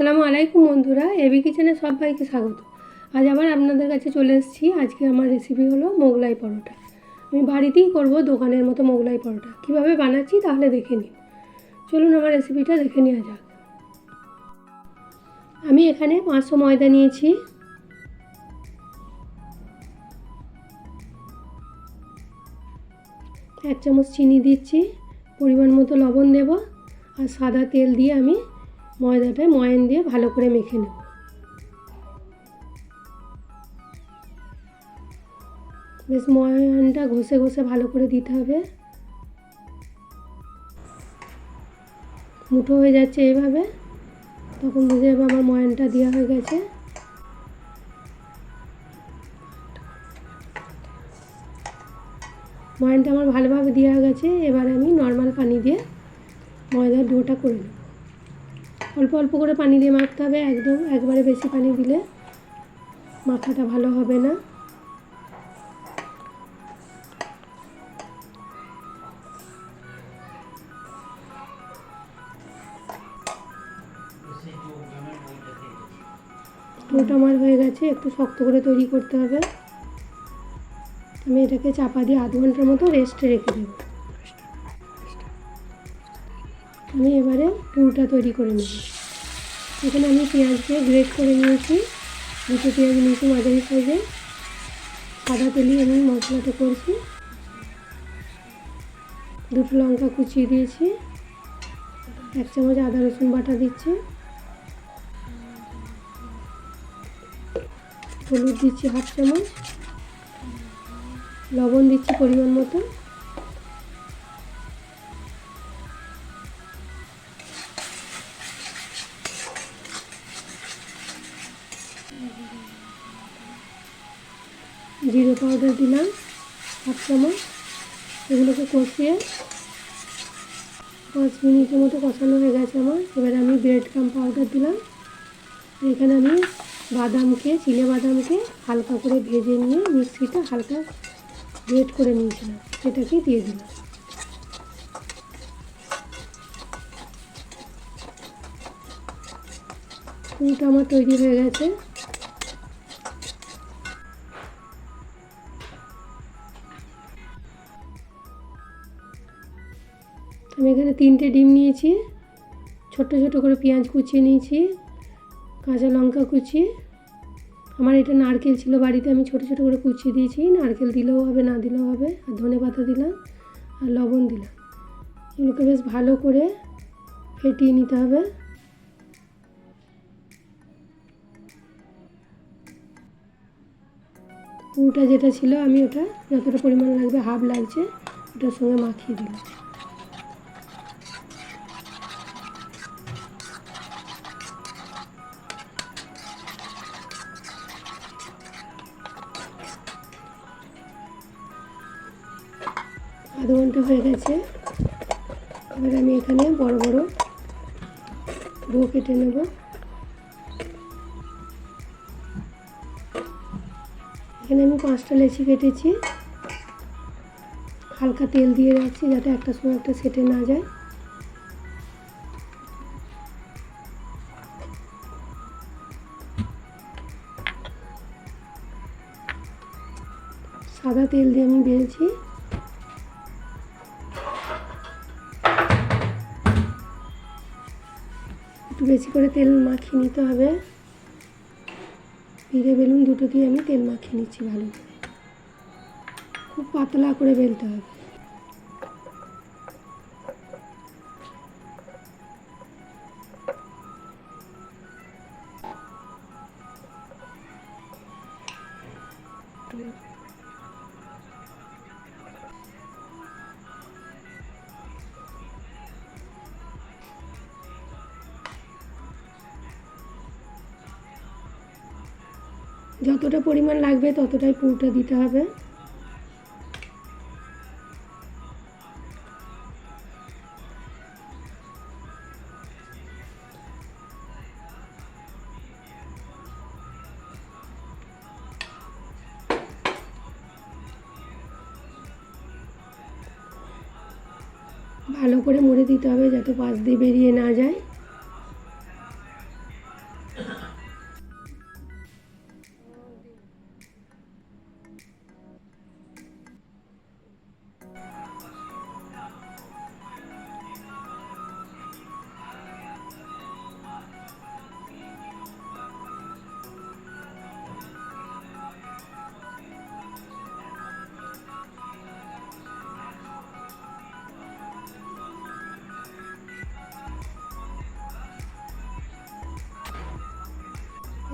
আসসালামু আলাইকুম বন্ধুরা, এবি কিচেনে সবাইকে স্বাগত। আজ আবার আপনাদের কাছে চলে এসেছি। আজকে আমার রেসিপি হলো মোগলাই পরোটা। আমি বাড়িতেই করব দোকানের মতো মোগলাই পরোটা। কীভাবে বানাচ্ছি তাহলে দেখে নিন। চলুন আমার রেসিপিটা দেখে নেওয়া যাক। আমি এখানে পাঁচশো ময়দা নিয়েছি। এক চামচ চিনি দিচ্ছি। পরিমাণ মতো লবণ দেব। আর সাদা তেল দিয়ে আমি ময়দাটা ময়ান দিয়ে ভালো করে মেখে নেব। বেশ, ময়ানটা ঘষে ঘষে ভালো করে দিতে হবে। মুঠো হয়ে যাচ্ছে এইভাবে তখন বুঝে যাবে আমার ময়ানটা দেওয়া হয়ে গেছে। ময়ানটা আমার ভালোভাবে দেওয়া হয়ে গেছে। এবার আমি নর্মাল পানি দিয়ে ময়দার ডোটা করে নেব। অল্প অল্প করে পানি দিয়ে মাখতে হবে, একদম একবারে বেশি পানি দিলে মাথাটা ভালো হবে না। ডোটা আমার হয়ে গেছে, একটু শক্ত করে তৈরি করতে হবে। আমি এটাকে চাপা দিয়ে আধ ঘণ্টার মতো রেস্টে রেখে দেবো। আমি এবারে পুরোটা তৈরি করে নেব। এখানে আমি পেঁয়াজকে গ্রেট করে নিয়েছি। দুটো পেঁয়াজ নিয়েছি মাঝারি সাইজে। সাদা তেলি আমি মশলাটা করছি। দুটো লঙ্কা কুচিয়ে দিয়েছি। এক চামচ আদা, রসুন বাটা দিচ্ছি। হলুদ দিচ্ছি হাফ চামচ। লবণ দিচ্ছি পরিমাণ মতো। পাউডার দিলাম, হাফ চামচ। এগুলোকে কষিয়ে পাঁচ মিনিটের মতো কষানো হয়ে গেছে আমার। এবারে আমি ব্রেড কাম পাউডার দিলাম। এখানে আমি বাদামকে, চিনে বাদামকে হালকা করে ভেজে নিয়ে মিক্সিটা হালকা গ্রেট করে নিয়েছিলাম। সেটাকে দিয়ে দিলাম। পুরোটা আমার তৈরি হয়ে গেছে। আমি এখানে তিনটে ডিম নিয়েছি। ছোট ছোট করে পেঁয়াজ কুচিয়ে নিয়েছি, কাঁচা লঙ্কা কুচিয়ে। আমার এটা নারকেল ছিল বাড়িতে, আমি ছোট ছোট করে কুচিয়ে দিয়েছি। নারকেল দিলেও হবে, না দিলেও হবে, আর ধনে পাতা দিলাম, আর লবণ দিলাম। এগুলোকে বেশ ভালো করে ফেটিয়ে নিতে হবে। পুরোটা যেটা ছিল, আমি ওটা যতটা পরিমাণ লাগবে, হাফ লাগছে, ওটার সঙ্গে মাখিয়ে দিলাম। আধ ঘণ্টা হয়ে গেছে। এবার আমি এখানে বড় বড় ডো কেটে নেব। এখানে আমি পাঁচটা লেচি কেটেছি। হালকা তেল দিয়ে রাখছি যাতে একটা সময় একটা সেটে না যায়। সাদা তেল দিয়ে আমি বেলছি। একটু বেশি করে তেল মাখিয়ে নিতে হবে। পিঁড়ে বেলুন দুটো দিয়ে আমি তেল মাখিয়ে নিচ্ছি ভালো করে। খুব পাতলা করে বেলতে হবে। যতটা পরিমাণ লাগবে ততটাই পুরোটা দিতে হবে। ভালো করে মুড়ে দিতে হবে যাতে পাশ দিয়ে বেরিয়ে না যায়।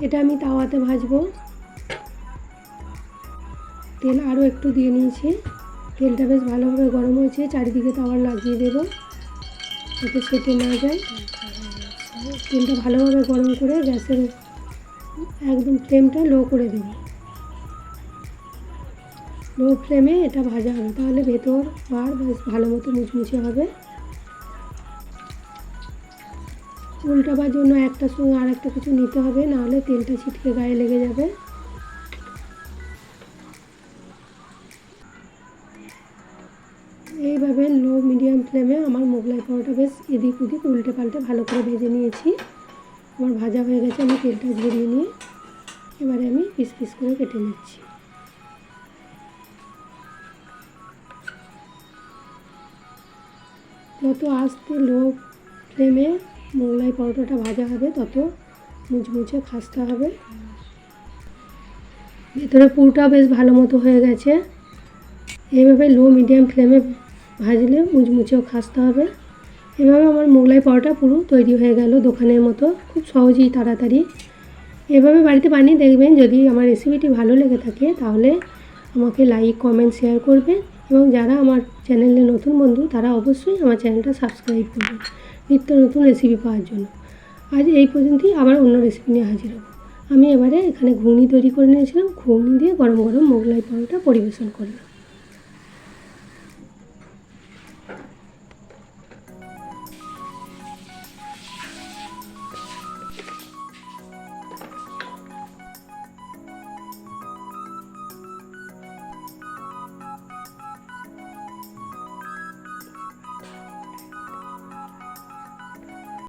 এটা আমি তাওয়াতে ভাজবো। তেল আরও একটু দিয়ে নিয়েছি। তেলটা বেশ ভালোভাবে গরম হয়েছে, চারিদিকে তাওয়া লাগিয়ে দেবো যাতে সেটে না যায়। তেলটা ভালোভাবে গরম করে গ্যাসের একদম ফ্লেমটা লো করে দেবো। লো ফ্লেমে এটা ভাজা হবে, তাহলে ভেতর আর বেশ ভালো মতো মুচমুচে হবে। উল্টাবার জন্য একটার সঙ্গে আর একটা কিছু নিতে হবে, নাহলে তেলটা ছিটকে গায়ে লেগে যাবে। এইভাবে লো মিডিয়াম ফ্লেমে আমার মোগলাই পরোটা বেশ এদিক ওদিক উল্টে পাল্টে ভালো করে ভেজে নিয়েছি। আমার ভাজা হয়ে গেছে, আমি তেলটা ঝরিয়ে নিয়ে এবারে আমি পিস পিস করে কেটে নিচ্ছি। যত আস্তে লো ফ্লেমে মোগলাই পরোটাটা ভাজা হবে, তত মুচমুচে খাস্তা হবে। ভেতরে পুরোটা বেশ ভালো মতো হয়ে গেছে। এইভাবে লো মিডিয়াম ফ্লেমে ভাজলে মুচমুচেও খাস্তা হবে। এভাবে আমার মোগলাই পরোটা পুরো তৈরি হয়ে গেল দোকানের মতো, খুব সহজেই তাড়াতাড়ি। এভাবে বাড়িতে বানিয়ে দেখবেন, যদি আমার রেসিপিটি ভালো লেগে থাকে, তাহলে আমাকে লাইক কমেন্ট শেয়ার করবেন এবং যারা আমার চ্যানেলে নতুন বন্ধু, তারা অবশ্যই আমার চ্যানেলটা সাবস্ক্রাইব করবেন নিত্য নতুন রেসিপি পাওয়ার জন্য। আজ এই পর্যন্তই, আবার অন্য রেসিপি নিয়ে হাজির হব। আমি এবারে এখানে ঘুগনি তৈরি করে নিয়েছিলাম। ঘুগনি দিয়ে গরম গরম মোগলাই পরোটা পরিবেশন করলাম।